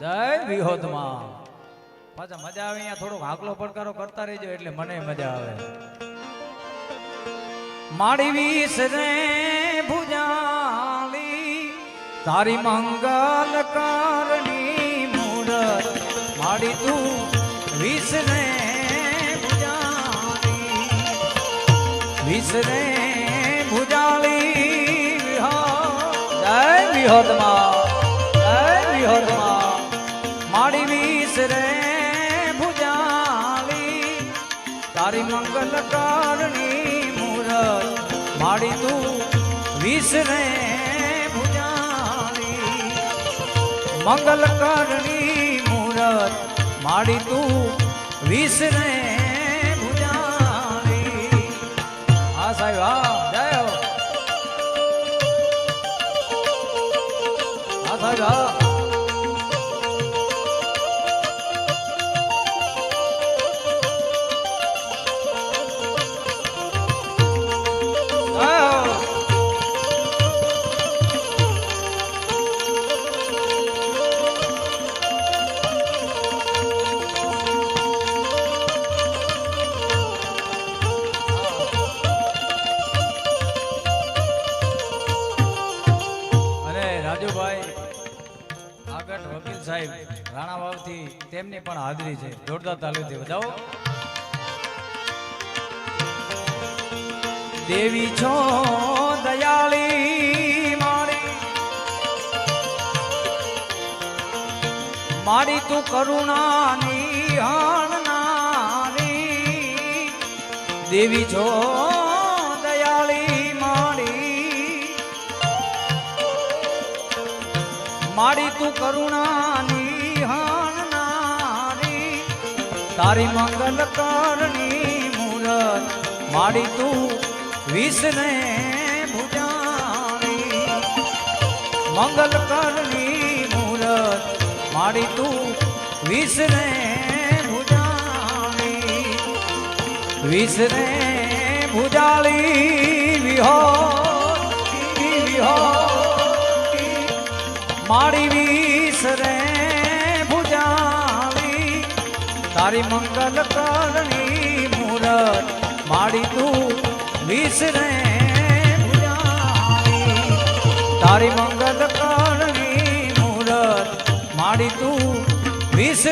જય વિહોદમાં. પાછા મજા આવે અહીંયા થોડોક હાકલો પડકારો કરતા રહેજો એટલે મને મજા આવે. માડી વીસ રે ભુજાલી, તારી મંગલ કારણી મૂરત. માડી તું વીસ રે ભુજાલી. વીસ રે ભુજાલી વિહોદમાં. તારી મંગલ કારણી મૂરત માડી તું વીસ રે ભુજાલી મંગલ કારણી મૂરત માડી તું વીસ રે ભુજાલી હા, સાહેબ, હા, જય હા, સાહેબ, હા. આગળ વકીલ સાહેબ રાણા વાવથી તેમની પણ હાજરી છે. જોરદાર તાલુથી બજાવો. દેવી છો, દયાળી મારી મારી તું કરુણાની હણનારી દેવી છો મારી તું કરુણાની હાણનારી તારી મંગલ કરણી મૂરત, મારી તું વિષને ભુજાણી મંગલ કરણી મૂરત, મારી તું વિષને ભુજાણી વિષને ભૂજાળી વિહો મારી વિસરે ભુજાવી તારી મંગલ કરણી મૂરત મારી તું વિસરે તારી મંગલ કરણી મૂરત મારી તું વીસ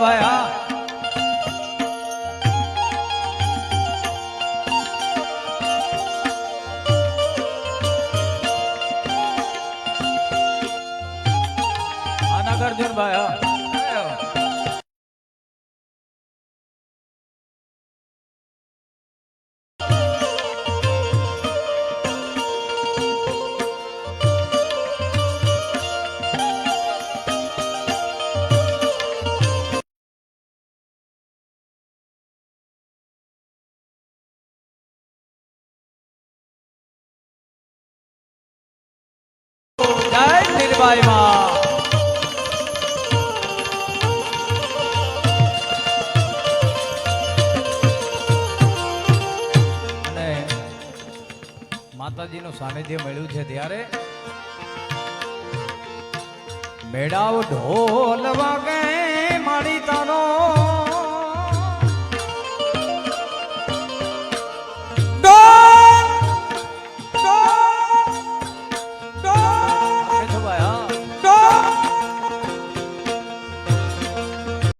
મુકાભાઈ હા હા નાગાર્જુનભાઈ હા નીલભાઈ માં માતાજીનું સાનિધ્ય મળ્યું છે ત્યારે. મેળાવ ઢોલ વાગે